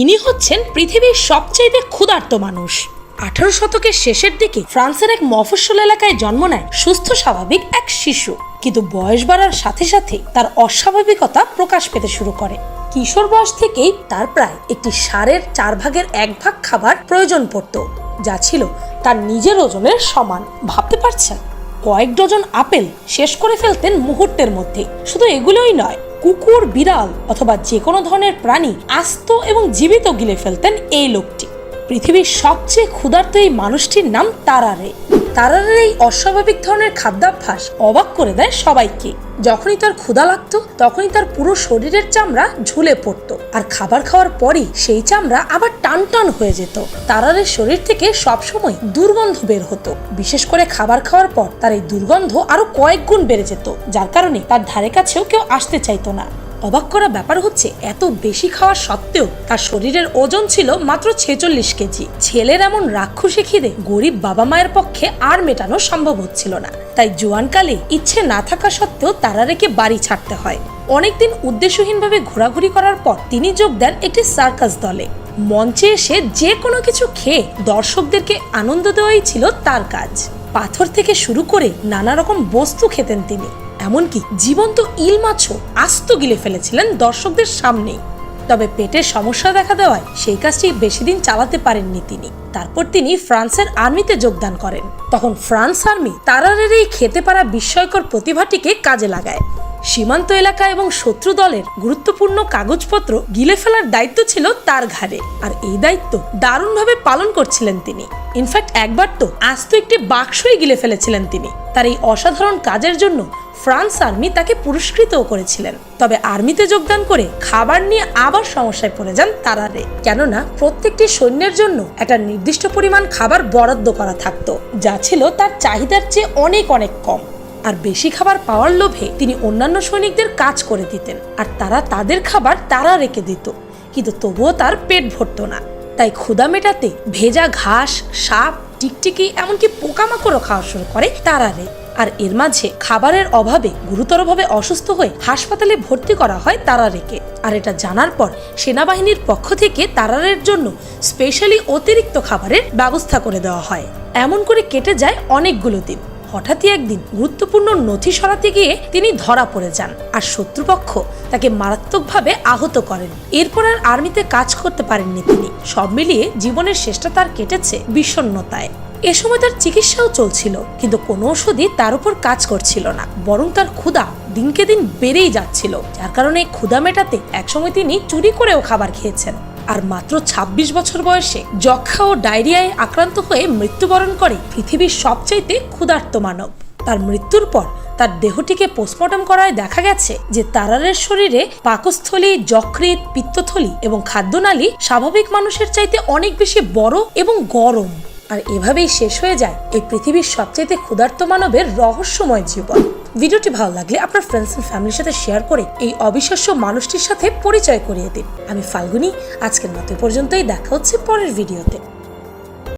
ইনি হচ্ছেন পৃথিবীর সবচাইতে ক্ষুধার্ত মানুষ। আঠারো শতকের শেষের দিকে ফ্রান্সের এক মফস্বল এলাকায় জন্ম নেয় সুস্থ, স্বাভাবিক এক শিশু। কিন্তু বয়স বাড়ার সাথে সাথে তার অস্বাভাবিকতা প্রকাশ পেতে শুরু করে। কিশোর বয়স থেকেই তার প্রায় একটি সারের চার ভাগের এক ভাগ খাবার প্রয়োজন পড়তো, যা ছিল তার নিজের ওজনের সমান। ভাবতে পারছেন? কয়েক ডজন আপেল শেষ করে ফেলতেন মুহূর্তের মধ্যে। শুধু এগুলোই নয় কুকুর বিড়াল অথবা যে কোনো ধরনের প্রাণী আস্ত এবং জীবিত গিলে ফেলতেন এই লোকটি। পৃথিবীর সবচেয়ে ক্ষুধার্ত এই মানুষটির নাম তারারে তারারের এই অস্বাভাবিক ধরনের খাদ্যাভ্যাস অবাক করে দেয় সবাইকে। যখনই তার ক্ষুধা লাগতো, তখনই তার পুরো শরীরের চামড়া ঝুলে পড়তো আর খাবার খাওয়ার পরই সেই চামড়া আবার টান টান হয়ে যেত। তারারের শরীর থেকে সবসময় দুর্গন্ধ বের হতো। বিশেষ করে খাবার খাওয়ার পর তার এই দুর্গন্ধ আরও কয়েক গুণ বেড়ে যেত। যার কারণে তার ধারে কাছেও কেউ আসতে চাইতো না। অবাক করা ব্যাপার হচ্ছে, এত বেশি খাওয়া সত্ত্বেও তার শরীরের ওজন ছিল মাত্র ছেচল্লিশ কেজি। ছেলের এমন রাক্ষসী খিদে গরিব বাবা মায়ের পক্ষে আর মেটানো সম্ভব হচ্ছিল না। তাই জোয়ানকালে ইচ্ছে না থাকা সত্ত্বেও তারা রেখে বাড়ি ছাড়তে হয়। অনেকদিন উদ্দেশ্যহীনভাবে ঘোরাঘুরি করার পর তিনি যোগ দেন একটি সার্কাস দলে। মঞ্চে এসে যে কোনো কিছু খেয়ে দর্শকদেরকে আনন্দ দেওয়াই ছিল তার কাজ। পাথর থেকে শুরু করে নানা রকম বস্তু খেতেন তিনি। এমনকি জীবন্ত ইল মাছও আস্ত গিলে ফেলেছিলেন দর্শকদের সামনেই। তবে পেটের সমস্যা দেখা দেওয়ায় সেই কাজটি বেশি দিন চালাতে পারেননি তিনি। তারপর তিনি ফ্রান্সের আর্মিতে যোগদান করেন। তখন ফ্রান্স আর্মি তারারের এই খেতে পারা বিস্ময়কর প্রতিভাটিকে কাজে লাগায়। সীমান্ত এলাকা এবং শত্রু দলের গুরুত্বপূর্ণ কাগজপত্র গিলে ফেলার দায়িত্ব ছিল তার ঘাড়ে। আর এই দায়িত্ব দারুণভাবে পালন করছিলেন তিনি। ইনফ্যাক্ট একবার তো আস্ত একটি বাক্সই গিলে ফেলেছিলেন তিনি। তার এই অসাধারণ কাজের জন্য ফ্রান্স আর্মি তাকে পুরস্কৃতও করেছিলেন। তবে আর্মিতে যোগদান করে খাবার নিয়ে আবার সমস্যায় পড়ে যান তারারে কেননা প্রত্যেকটি সৈন্যের জন্য একটা নির্দিষ্ট পরিমাণ খাবার বরাদ্দ করা থাকতো, যা ছিল তার চাহিদার চেয়ে অনেক অনেক কম। আর বেশি খাবার পাওয়ার লোভে তিনি অন্যান্য সৈনিকদের কাজ করে দিতেন, আর তারা তাদের খাবার তারা রেখে দিত। কিন্তু তবুও তার পেট ভরতো না। তাই ক্ষুদা মেটাতে ভেজা ঘাস, সাপ, টিকটিকি, এমনকি পোকামাকড়ও খাওয়া শুরু করে তারারে আর এর মাঝে খাবারের অভাবে গুরুতরভাবে অসুস্থ হয়ে হাসপাতালে ভর্তি করা হয় তারারেকে। আর এটা জানার পর সেনাবাহিনীর পক্ষ থেকে তারারের জন্য স্পেশালি অতিরিক্ত খাবারের ব্যবস্থা করে দেওয়া হয়। এমন করে কেটে যায় অনেকগুলো দিন। হঠাৎই একদিন গুরুত্বপূর্ণ নথি সরাতে গিয়ে তিনি ধরা পড়ে যান আর শত্রুপক্ষ তাকে মারাত্মকভাবে আহত করেন। এরপর আর আর্মিতে কাজ করতে পারেননি তিনি। সব মিলিয়ে জীবনের শেষটা তার কেটেছে বিষণ্ণতায়। এ সময় তার চিকিৎসাও চলছিল, কিন্তু কোনো ওষুধই তার উপর কাজ করছিল না, বরং তার ক্ষুধা দিনকে দিন বেড়েই যাচ্ছিল, যার কারণে ক্ষুধা মেটাতে একসময় তিনি চুরি করেও খাবার খেয়েছেন। আর মাত্র ২৬ বছর বয়সে যক্ষা ও ডায়রিয়ায় আক্রান্ত হয়ে মৃত্যুবরণ করে পৃথিবীর সবচাইতে ক্ষুধার্ত মানব। তার মৃত্যুর পর তার দেহটিকে পোস্টমর্টম করায় দেখা গেছে যে তারারের শরীরে পাকস্থলী যকৃত পিত্তথলি এবং খাদ্যনালী স্বাভাবিক মানুষের চাইতে অনেক বেশি বড় এবং গরম। আর এভাবেই শেষ হয়ে যায় এই পৃথিবীর সবচেয়ে ক্ষুধার্ত মানবের রহস্যময় জীবন। ভিডিওটি ভালো লাগলে আপনার ফ্রেন্ডস এন্ড ফ্যামিলির সাথে শেয়ার করে এই অবিশ্বাস্য মানুষটির সাথে পরিচয় করিয়ে দিন। আমি ফাল্গুনি, আজকের মতো পর্যন্তই, দেখা হচ্ছে পরের ভিডিওতে